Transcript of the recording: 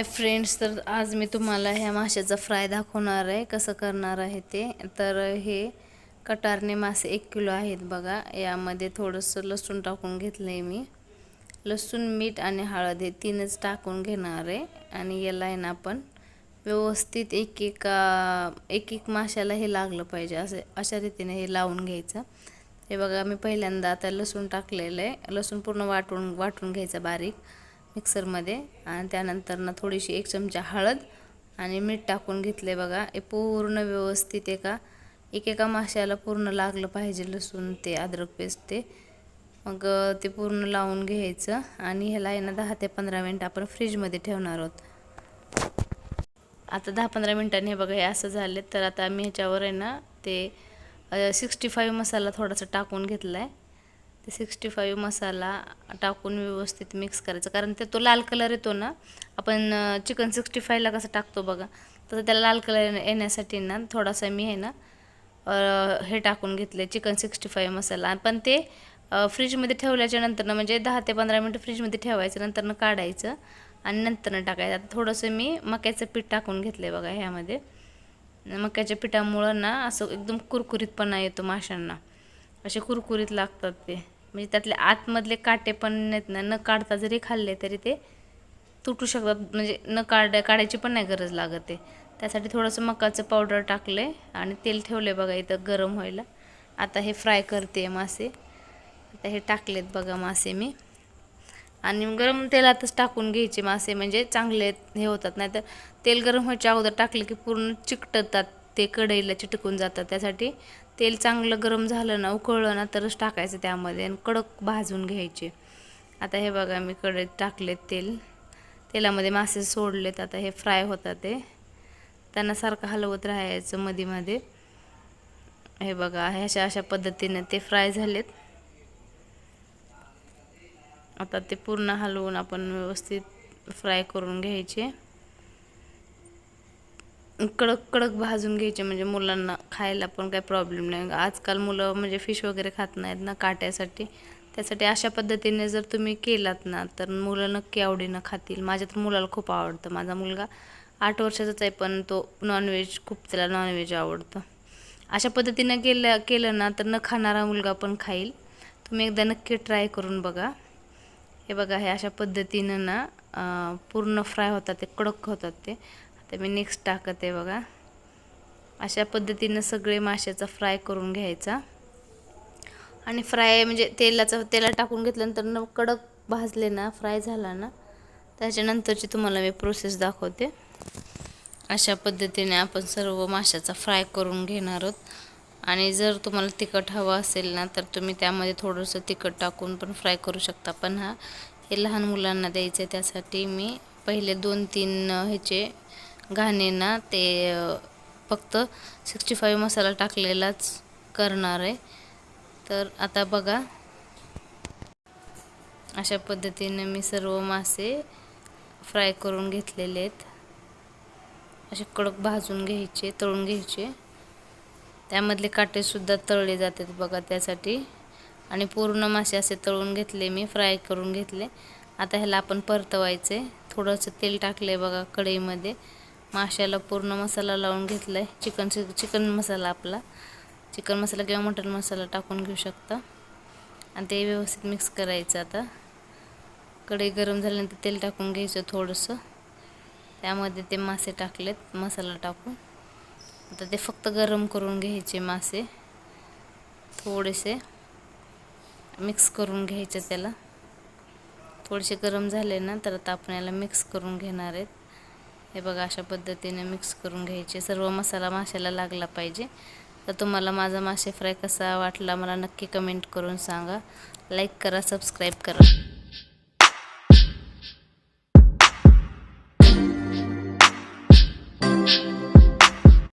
Hi friends तर आज मी तुम्हाला ह्या माशाचा फ्राय दाखवणार आहे. कसं करणार आहे ते? तर हे कटारने मासे एक किलो आहेत बघा. यामध्ये थोडंसं लसूण टाकून घेतलं आहे मी. लसूण मीठ आणि हळद हे तीनच टाकून घेणार आहे. आणि याला आहे ना आपण व्यवस्थित एक एक एक एक माशाला हे लागलं पाहिजे. असे अशा रीतीने हे लावून घ्यायचं. हे बघा मी पहिल्यांदा आता लसूण टाकलेलं आहे. लसूण पूर्ण वाटून वाटून घ्यायचं बारीक. मिक्सरमध्ये आणि त्यानंतर ना थोडीशी एक चमचा हळद आणि मीठ टाकून घेतले बघा. हे पूर्ण व्यवस्थित एका एकेका माशाला पूर्ण लागलं पाहिजे लसूण ते अद्रक पेस्ट ते. मग ते पूर्ण लावून घ्यायचं आणि ह्याला आहे ना दहा ते पंधरा मिनटं आपण फ्रीजमध्ये ठेवणार आहोत. आता दहा पंधरा मिनटांनी हे बघा हे असं झाले. तर आता आम्ही ह्याच्यावर आहे ना ते सिक्स्टी फाईव्ह मसाला थोडासा टाकून घेतला आहे ते सिक्स्टी फाईव्ह मसाला टाकून व्यवस्थित मिक्स करायचं. कारण ते तो लाल कलर येतो ना आपण चिकन सिक्स्टी फायला कसं टाकतो बघा तसं त्याला लाल कलर येण्यासाठी ना थोडासा मी आहे ना हे टाकून घेतले चिकन सिक्स्टी फाईव्ह मसाला पण ते फ्रीजमध्ये ठेवल्याच्या नंतरनं म्हणजे दहा ते पंधरा मिनटं फ्रीजमध्ये ठेवायचं नंतरनं काढायचं आणि नंतरनं टाकायचं. आता थोडंसं मी मक्याचं पीठ टाकून घेतलं आहे बघा ह्यामध्ये. मक्याच्या पिठामुळं ना असं एकदम कुरकुरीतपणा येतो माशांना. असे कुरकुरीत लागतात ते. म्हणजे त्यातले आतमधले काटे पण आहेत ना न काढता जरी खाल्ले तरी ते तुटू शकतात. म्हणजे न काढ काढायची पण नाही गरज लागत ते. त्यासाठी थोडंसं मकाचं पावडर टाकले आणि तेल ठेवले बघा इथं गरम व्हायला. आता हे फ्राय करते मासे. आता हे टाकलेत बघा मासे मी. आणि गरम तेलातच टाकून घ्यायचे मासे म्हणजे चांगले हे होतात. नाही तर तेल गरम व्हायच्या अगोदर टाकले की पूर्ण चिकटतात. ते कढईला चिटकून जातात त्यासाठी. तेल चांगलं गरम झालं ना उकळलं ना तरच टाकायचं त्यामध्ये आणि कडक भाजून घ्यायचे. आता हे बघा मी कढईत टाकलेत तेल. तेलामध्ये मासे सोडलेत आता हे फ्राय होतात ते. त्यांना सारखं हलवत राहायचं मधीमध्ये. हे बघा ह्याच्या अशा पद्धतीने ते फ्राय झालेत. आता ते पूर्ण हलवून आपण व्यवस्थित फ्राय करून घ्यायचे. कडक कडक भाजून घ्यायचे. म्हणजे मुलांना खायला पण काही प्रॉब्लेम नाही. आजकाल मुलं म्हणजे फिश वगैरे खात नाहीत ना काट्यासाठी. त्यासाठी अशा पद्धतीने जर तुम्ही केलात ना तर मुलं नक्की आवडीनं खातील. माझ्या तर मुलाला खूप आवडतं. माझा मुलगा आठ वर्षाचाच आहे पण तो नॉनव्हेज खूप त्याला नॉनव्हेज आवडतं. अशा पद्धतीनं केलं केलं ना तर न खाणारा मुलगा पण खाईल. तुम्ही एकदा नक्की ट्राय करून बघा. हे बघा हे अशा पद्धतीनं ना पूर्ण फ्राय होतात ते कडक होतात ते. तर मी नेक्स्ट टाकत आहे बघा. अशा पद्धतीनं सगळे माशाचा फ्राय करून घ्यायचा. आणि फ्राय म्हणजे तेलाचं तेला टाकून घेतल्यानंतर न कडक भाजले ना फ्राय झाला ना त्याच्यानंतरची तुम्हाला मी प्रोसेस दाखवते. अशा पद्धतीने आपण सर्व माशाचा फ्राय करून घेणार आहोत. आणि जर तुम्हाला तिखट हवं असेल ना तर तुम्ही त्यामध्ये थोडंसं तिखट टाकून पण फ्राय करू शकता. पण हा हे लहान मुलांना द्यायचं आहे त्यासाठी मी पहिले दोन तीन ह्याचे घाणेना ते फक्त सिक्स्टी फाईव्ह मसाला टाकलेलाच करणार आहे. तर आता बघा. अशा पद्धतीने मी सर्व मासे फ्राय करून घेतलेले आहेत. असे कडक भाजून घ्यायचे तळून घ्यायचे. त्यामधले काटेसुद्धा तळले जातात बघा त्यासाठी. आणि पूर्ण मासे असे तळून घेतले मी फ्राय करून घेतले. आता ह्याला आपण परतवायचे. थोडंसं तेल टाकलं आहे बघा कढईमध्ये. माशाला पूर्ण मसाला लावून घेतला आहे चिकन चिकन मसाला आपला. चिकन मसाला किंवा मटन मसाला टाकून घेऊ शकता. आणि ते व्यवस्थित मिक्स करायचं आता. कढई गरम झाल्यानंतर तेल टाकून घ्यायचं थोडंसं. त्यामध्ये ते मासे टाकलेत मसाला टाकून. आता ते फक्त गरम करून घ्यायचे मासे. थोडेसे मिक्स करून घ्यायचे त्याला. थोडेसे गरम झाले ना तर आता आपण याला मिक्स करून घेणार आहेत. हे बघा अशा पद्धतीने मिक्स करून घ्यायचे. सर्व मसाला माशाला लागला पाहिजे. तर तुम्हाला माझा मासे फ्राय कसा वाटला मला नक्की कमेंट करून सांगा. लाईक करा सबस्क्राईब करा.